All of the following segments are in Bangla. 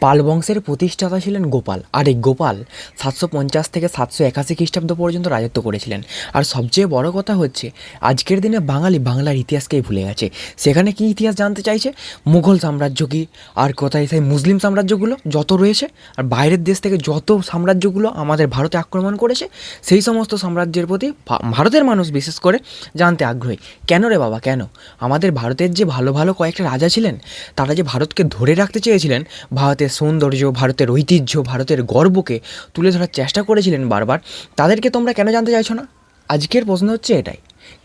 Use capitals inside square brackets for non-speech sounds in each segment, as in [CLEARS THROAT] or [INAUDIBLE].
পাল বংশের প্রতিষ্ঠাতা ছিলেন গোপাল। আর এই গোপাল সাতশো পঞ্চাশ থেকে সাতশো একাশি খ্রিস্টাব্দ পর্যন্ত রাজত্ব করেছিলেন। আর সবচেয়ে বড় কথা হচ্ছে, আজকের দিনে বাঙালি বাংলার ইতিহাসকেই ভুলে গেছে। সেখানে কি ইতিহাস জানতে চাইছে? মুঘল সাম্রাজ্য কি? আর কোথায় সেই মুসলিম সাম্রাজ্যগুলো যত রয়েছে? আর বাইরের দেশ থেকে যত সাম্রাজ্যগুলো আমাদের ভারতে আক্রমণ করেছে, সেই সমস্ত সাম্রাজ্যের প্রতি ভারতের মানুষ বিশেষ করে জানতে আগ্রহী। কেন রে বাবা, কেন? আমাদের ভারতের যে ভালো ভালো কয়েকটা রাজা ছিলেন, তারা যে ভারতকে ধরে রাখতে চেয়েছিলেন, ভারতের সৌন্দর্য, ভারতের ঐতিহ্য, ভারতের গর্বকে তুলে ধরার চেষ্টা করেছিলেন বারবার, তাদেরকে তোমরা কেন জানতে চাইছো না? আজকের প্রশ্ন হচ্ছে এটাই,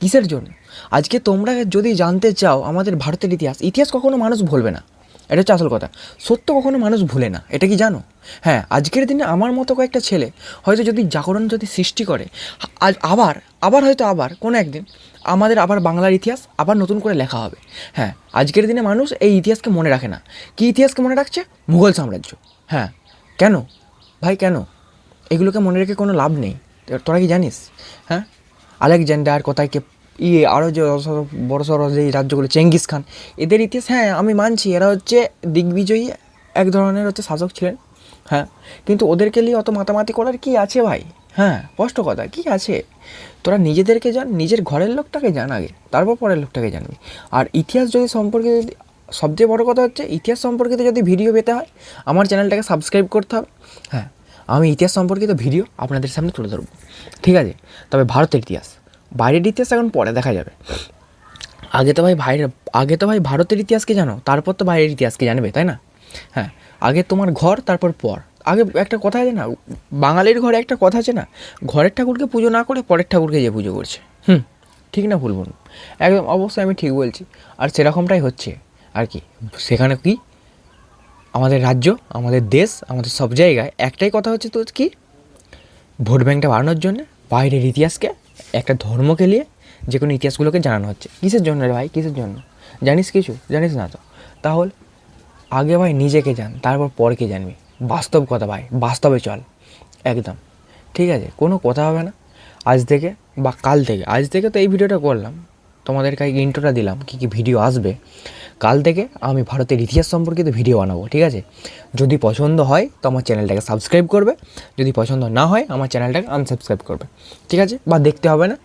কিসের জন্য? আজকে তোমরা যদি জানতে চাও আমাদের ভারতের ইতিহাস ইতিহাস কখনো মানুষ ভুলবে না। এটা হচ্ছে আসল কথা। সত্য কখনো মানুষ ভুলে না, এটা কি জানো? হ্যাঁ আজকের দিনে আমার মতো কয়েকটা ছেলে হয়তো যদি জাগরণ যদি সৃষ্টি করে, আজ আবার আবার হয়তো আবার কোনো একদিন আমাদের আবার বাংলার ইতিহাস আবার নতুন করে লেখা হবে। হ্যাঁ আজকের দিনে মানুষ এই ইতিহাসকে মনে রাখে না। কী ইতিহাসকে মনে রাখছে? মুঘল সাম্রাজ্য। হ্যাঁ কেন? ভাই, কেন? এগুলোকে মনে রেখে কোনো লাভ নেই। তোরা কি জানিস? হ্যাঁ আলেকজান্ডার কোথায় কে ইয়ে আরও যে বড় সড়ো যে রাজ্যগুলো, চেঙ্গিস খান, এদের ইতিহাস হ্যাঁ আমি মানছি, এরা হচ্ছে দিগ্বিজয়ী এক ধরনের হচ্ছে শাসক ছিলেন হ্যাঁ কিন্তু ওদেরকে নিয়ে অত মাতামাতি করার কি আছে ভাই? হ্যাঁ স্পষ্ট কথা, কি আছে? তোরা নিজেদেরকে জান, নিজের ঘরের লোকটাকে জান আগে, তারপর পরের লোকটাকে জানবি। আর ইতিহাস যদি সম্পর্কে যদি, সবচেয়ে বড় কথা হচ্ছে, ইতিহাস সম্পর্কিত যদি ভিডিও পেতে হয়, আমার চ্যানেলটাকে সাবস্ক্রাইব করতে হবে হ্যাঁ আমি ইতিহাস সম্পর্কিত ভিডিও আপনাদের সামনে তুলে ধরবো, ঠিক আছে? তবে ভারতের ইতিহাস। বাইরের ইতিহাস এখন পরে দেখা যাবে। আগে তো ভাই ভাইয়ের আগে তো ভাই ভারতের ইতিহাসকে জানো? তারপর তো বাইরের ইতিহাসকে জানবে, তাই না? হ্যাঁ আগে তোমার ঘর, তারপর পর। আগে একটা কথা আছে না, বাঙালির ঘরে একটা কথা আছে না, ঘরের ঠাকুরকে পুজো না করে পরের ঠাকুরকে যে পুজো করছে। হুম, ঠিক না ভুল বলুন? একদম অবশ্যই আমি ঠিক বলছি। আর সেরকমটাই হচ্ছে। আর কি, সেখানে কি? আমাদের রাজ্য, আমাদের দেশ, আমাদের সব জায়গায় একটাই কথা হচ্ছে তো কি? ভোট ব্যাংকটা বাড়ানোর জন্য, বাইরের ইতিহাসকে একটা ধর্মকে নিয়ে যে কোনো ইতিহাসগুলোকে জানানো হচ্ছে। কিসের জন্য রে ভাই? কিসের জন্য? জানিস কিছু? জানিস না তো? তাহলে আগে ভাই নিজেকে জান, তারপর পরকে জানবি। বাস্তব কথা ভাই, বাস্তবে চল। একদম। ঠিক আছে? কোনো কথা হবে না। আজ থেকে বা কাল থেকে, আজ থেকে তো এই ভিডিওটা করলাম। তোমাদেরকে কাছে ইন্ট্রোটা দিলাম, কী কী ভিডিও আসবে। কাল থেকে আমি ভারতের ইতিহাস সম্পর্কিত ভিডিও বানাবো, ঠিক আছে? যদি পছন্দ হয়, তো আমার চ্যানেলটাকে সাবস্ক্রাইব করবে। যদি পছন্দ না হয়, আমার চ্যানেলটাকে আনসাবস্ক্রাইব করবে, ঠিক আছে? বা দেখতে হবে না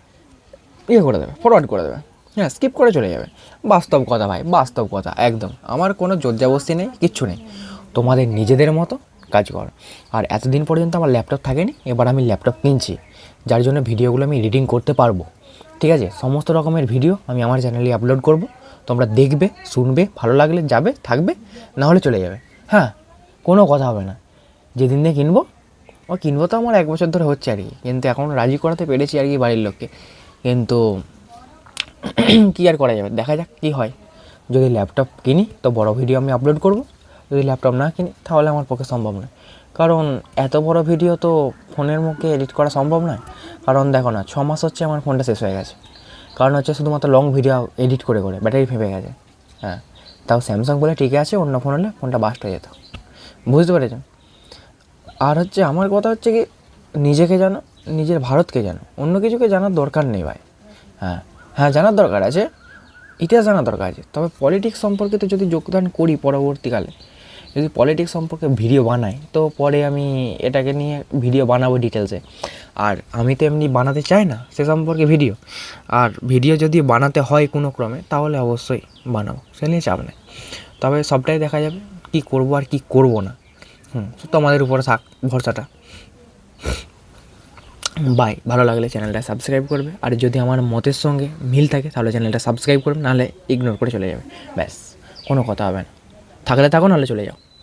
ইয়ে করে দেবে ফরওয়ার্ড করে দেবে। হ্যাঁ স্কিপ করে চলে যাবে। বাস্তব কথা ভাই, বাস্তব কথা, একদম। আমার কোনো জোরজাবস্তি নেই, কিচ্ছু নেই। তোমাদের নিজেদের মতো কাজ করো। আর এতদিন পর্যন্ত আমার ল্যাপটপ থাকেনি, এবার আমি ল্যাপটপ কিনছি। যার জন্য ভিডিওগুলো আমি এডিটিং করতে পারব, ঠিক আছে? সমস্ত রকমের ভিডিও আমি আমার চ্যানেলে আপলোড করব। তোমরা দেখবে, শুনবে, ভালো লাগলে যাবে, থাকবে, না হলে চলে যাবে। হ্যাঁ কোনো কথা হবে না। যেদিন দিয়ে কিনবো, ও কিনবো তো আমার এক বছর ধরে হচ্ছে আর কি। কিন্তু এখন রাজি করাতে পেরেছি আর কি বাড়ির লোককে। কিন্তু [CLEARS THROAT] কী আর করা যাবে? দেখা যাক কী হয়। যদি ল্যাপটপ কিনি, তো বড় ভিডিও আমি আপলোড করব। যদি ল্যাপটপ না কিনি, তাহলে আমার পক্ষে সম্ভব নয়। কারণ এত বড় ভিডিও তো ফোনের মুখে এডিট করা সম্ভব নয়। কারণ দেখো না, ছ মাস হচ্ছে আমার ফোনটা শেষ হয়ে গেছে। কারণ হচ্ছে শুধুমাত্র লং ভিডিও এডিট করে করে ব্যাটারি ফেপে গেছে। হ্যাঁ তাও স্যামসাং বলে টিকে আছে, অন্য ফোন হলে ফোনটা বাস্ট হয়ে যেত। বুঝতে পেরেছেন? আর হচ্ছে আমার কথা হচ্ছে কি, নিজেকে জানো, নিজের ভারতকে জানো, অন্য কিছুকে জানার দরকার নেই ভাই। হ্যাঁ হ্যাঁ জানার দরকার আছে, ইতিহাস জানার দরকার আছে। তবে পলিটিক্স সম্পর্কিত যদি যোগদান করি পরবর্তীকালে যদি পলিটিক্স সম্পর্কে ভিডিও বানাই, তো পরে আমি এটাকে নিয়ে ভিডিও বানাবো ডিটেলসে আর আমি তো এমনি বানাতে চাই না, সে সম্পর্কে ভিডিও আর ভিডিও যদি বানাতে হয় কোনো ক্রমে, তাহলে অবশ্যই বানাবো, সে নিয়ে চাপ নেই। তবে সবটাই দেখা যাবে কী করব আর কী করব না। হুম তোমাদের উপরে থাক, ভরসাটা। বাই, ভালো লাগলে চ্যানেলটা সাবস্ক্রাইব করবে। আর যদি আমার মতের সঙ্গে মিল থাকে, তাহলে চ্যানেলটা সাবস্ক্রাইব করবে, নাহলে ইগনোর করে চলে যাবে। ব্যাস, কোনো কথা হবে না। থাকলে থাকো, নাহলে চলে যাও।